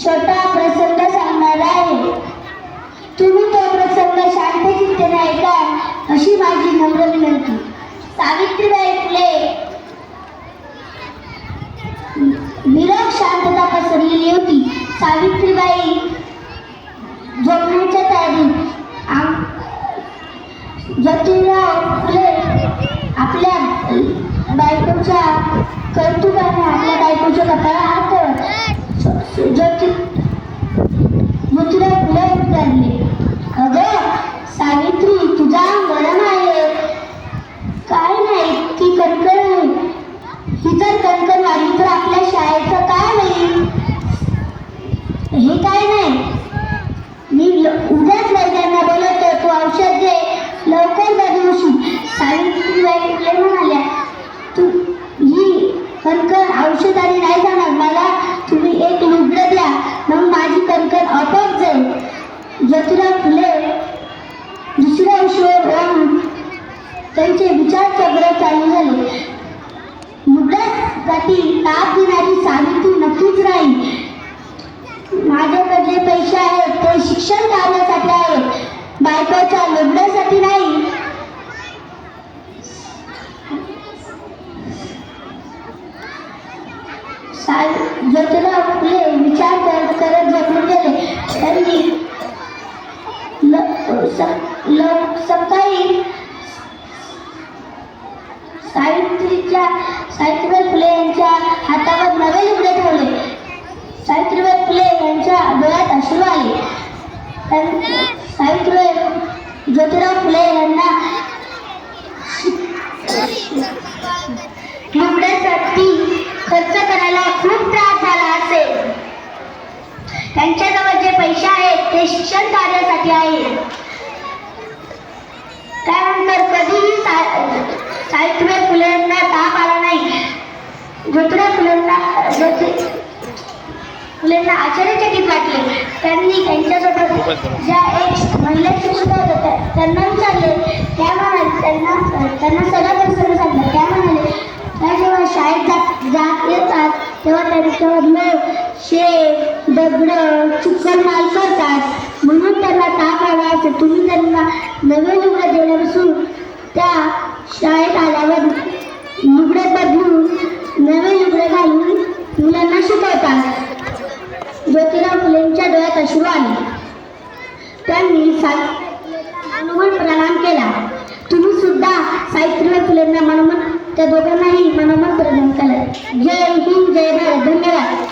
छोटा प्रसंग सांगणार आहे. तुम्ही तो प्रसंग शांत चित्तेने ऐका अशी माझी नम्र विनंती. सावित्रीबाई फुले निरग शांतता पसरलेली होती. सावित्रीबाई झोपण्याच्या तयारीत. ज्योतिराव फुले आपल्या बायकोच्या कौतुकाने आपल्या बायकोच्या कपाळा हात ज्योती ज्योतिराव फुले उद्गारले अगं सावित्री तुझा मरण आहे काय नाही ती कणकण आहे ही जर कणकण तर आपल्या शाळेचं काय होईल? हे काय नाही. मी उद्याच वैद्यांना बोलवतो तू औषध दे लवकर बरी सावित्रीबाई फुले म्हणाल्या तू ही कणकण औषधाने नाही जाणार. मला तुम्ही एक लुगडं द्या. मग माझी कणकण आपोआप जाईल. ज्योतिराव फुले दुसऱ्या विषयावर राहून त्यांचे विचार चक्र चालू झाले. लुगड्यासाठी ताप देणारी सावित्री नक्कीच राहील. माझ्याकडे जे पैसे आहेत ते शिक्षण कार्यासाठी आहेत. बायकोच्या लग्नासाठी नाही. साल ज्योतिराव फुले विचार करत करत गेले सावित्रीच्या सावित्रीबाई फुले यांच्या हातावर नवे लुगडे ठेवले. सावित्रीबाई फुले यांच्या डोळ्यात अश्रू आले. सावित्रीबाई ज्योतिराव फुले यांना लुगड्यासाठी खर्च करायला खूप त्रास झाला असेल. त्यांच्याजवळ जे पैसे आहेत ते शिक्षण कार्यासाठी आहे त्यानंतर कधीही सा- सावित्रीबाई फुलेंना ताप आला नाही ज्योतिराव फुलेंना ज्योती फुलेंना आश्चर्यचकित वाटले त्यांनी त्यांच्यासोबत ज्या एक महिला शिक्षिका होत्या त्यांना विचारले. त्या म्हणाले त्यांना त्यांना सगळं प्रसंग सांगितलं. त्या म्हणाले त्या जेव्हा शाळेत जात जात येतात तेव्हा त्यांच्यावरनं शेत दगड चुकर माल करतात. म्हणून त्यांना ताप आला असेल तुम्ही त्यांना नवे लुगडे देण्यापासून त्या शाळेत आल्यावर लुगडे बदलून नवे लुगडे घालून मुलांना शिकवतात ज्योतिराव फुलेंच्या डोळ्यात अश्रू आले. त्यांनी सावित्रीबाई मनोमन प्रणाम केला. तुम्ही सुद्धा सावित्रीबाई फुलेंना मनोमन त्या दोघांनाही मनोमन प्रणाम केला जय हिंद जय भारत. धन्यवाद.